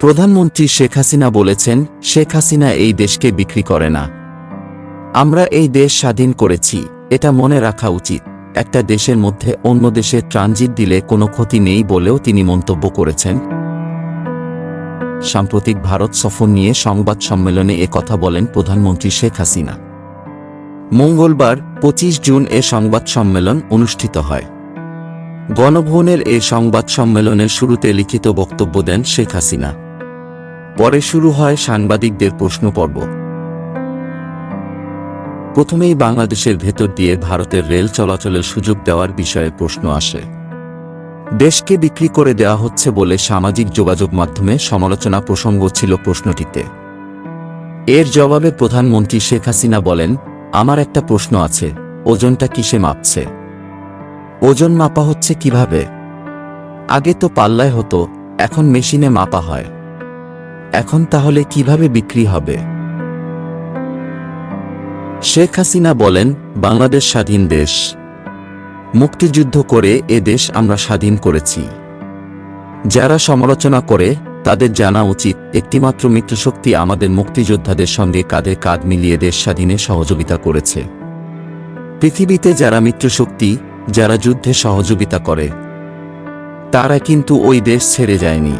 প্রধানমন্ত্রী শেখ হাসিনা বলেছেন, শেখ হাসিনা এই দেশকে বিক্রি করে না। আমরা এই দেশ স্বাধীন করেছি, এটা মনে রাখা উচিত। একটা দেশের মধ্যে অন্য দেশে ট্রানজিট দিলে কোনো ক্ষতি নেই বলেও তিনি মন্তব্য করেছেন। সাম্প্রতিক ভারত সফর নিয়ে সংবাদ সম্মেলনে এ কথা বলেন প্রধানমন্ত্রী শেখ হাসিনা। মঙ্গলবার, পঁচিশ জুন, এ সংবাদ সম্মেলন অনুষ্ঠিত হয়। গণভবনের এ সংবাদ সম্মেলনের শুরুতে লিখিত বক্তব্য দেন শেখ হাসিনা। পরে শুরু হয় সাংবাদিকদের প্রশ্ন পর্ব প্রথমেই বাংলাদেশের ভেতর দিয়ে ভারতের রেল চলাচলের সুযোগ দেওয়ার বিষয়ে প্রশ্ন আসে। দেশকে বিক্রি করে দেওয়া হচ্ছে বলে সামাজিক যোগাযোগ মাধ্যমে সমালোচনা প্রসঙ্গ ছিল প্রশ্নটিতে। এর জবাবে প্রধানমন্ত্রী শেখ হাসিনা বলেন, আমার একটা প্রশ্ন আছে, ওজনটা কিসে মাপছে? ওজন মাপা হচ্ছে কীভাবে? আগে তো পাল্লায় হতো, এখন মেশিনে মাপা হয়। এখন তাহলে কীভাবে বিক্রি হবে? শেখ হাসিনা বলেন, বাংলাদেশ স্বাধীন দেশ। মুক্তিযুদ্ধ করে এ দেশ আমরা স্বাধীন করেছি। যারা সমালোচনা করে, তাদের জানা উচিত, একটিমাত্র মিত্রশক্তি আমাদের মুক্তিযোদ্ধাদের সঙ্গে কাঁধে কাঁধ মিলিয়ে দেশ স্বাধীনে সহযোগিতা করেছে। পৃথিবীতে যারা মিত্রশক্তি, যারা যুদ্ধে সহযোগিতা করে, তারা কিন্তু ওই দেশ ছেড়ে যায়নি।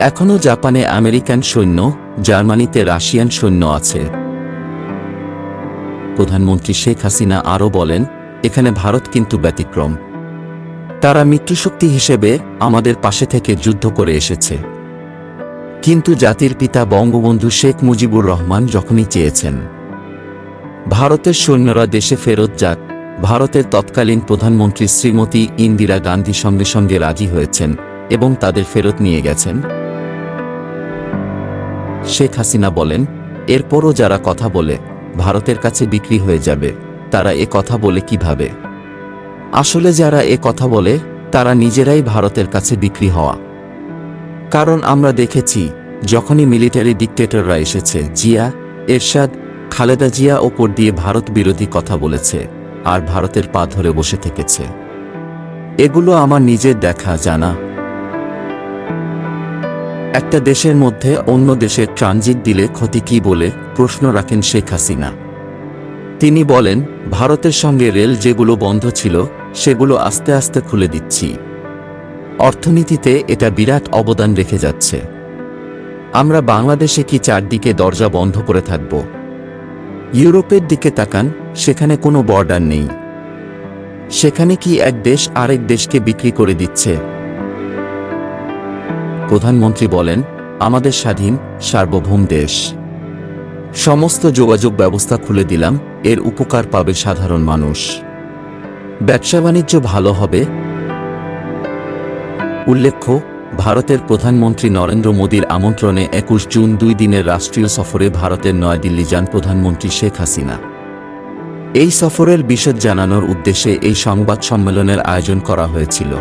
এখনও জাপানে আমেরিকান সৈন্য, জার্মানিতে রাশিয়ান সৈন্য আছে। প্রধানমন্ত্রী শেখ হাসিনা আরও বলেন, এখানে ভারত কিন্তু ব্যতিক্রম। তারা মিত্রশক্তি হিসেবে আমাদের পাশে থেকে যুদ্ধ করে এসেছে। কিন্তু জাতির পিতা বঙ্গবন্ধু শেখ মুজিবুর রহমান যখনই চেয়েছেন, ভারতের সৈন্যরা দেশে ফেরত যাক। ভারতের তৎকালীন প্রধানমন্ত্রী শ্রীমতী ইন্দিরা গান্ধী সঙ্গে সঙ্গে রাজি হয়েছেন এবং তাদের ফেরত নিয়ে গেছেন। শেখ হাসিনা বলেন, এরপরও যারা কথা বলে ভারতের কাছে বিক্রি হয়ে যাবে, তারা এ কথা বলে কীভাবে? আসলে যারা এ কথা বলে, তারা নিজেরাই ভারতের কাছে বিক্রি হওয়া। কারণ আমরা দেখেছি, যখনই মিলিটারি ডিকটেটররা এসেছে, জিয়া, এরশাদ, খালেদা জিয়া ওপর দিয়ে ভারত বিরোধী কথা বলেছে, আর ভারতের পা ধরে বসে থেকেছে। এগুলো আমার নিজের দেখা, জানা একটা দেশের মধ্যে অন্য দেশের ট্রানজিট দিলে ক্ষতি কি বলে প্রশ্ন রাখেন শেখ হাসিনা। তিনি বলেন, ভারতের সঙ্গে রেল যেগুলো বন্ধ ছিল, সেগুলো আস্তে আস্তে খুলে দিচ্ছি। অর্থনীতিতে এটা বিরাট অবদান রেখে যাচ্ছে। আমরা বাংলাদেশে কি চারদিকে দরজা বন্ধ করে থাকব? ইউরোপের দিকে তাকান, সেখানে কোনো বর্ডার নেই। সেখানে কি এক দেশ আরেক দেশকে বিক্রি করে দিচ্ছে? প্রধানমন্ত্রী বলেন, আমাদের স্বাধীন, সার্বভৌম দেশ। সমস্ত যোগাযোগ ব্যবস্থা খুলে দিলাম, এর উপকার পাবে সাধারণ মানুষ। ব্যবসা বাণিজ্য ভালো হবে? উল্লেখ্য, ভারতের প্রধানমন্ত্রী নরেন্দ্র মোদীর আমন্ত্রণে একুশ জুন দুই দিনের রাষ্ট্রীয় সফরে ভারতের নয়াদিল্লি যান প্রধানমন্ত্রী শেখ হাসিনা। এই সফরের বিশদ জানানোর উদ্দেশ্যে এই সংবাদ সম্মেলনের আয়োজন করা হয়েছিল।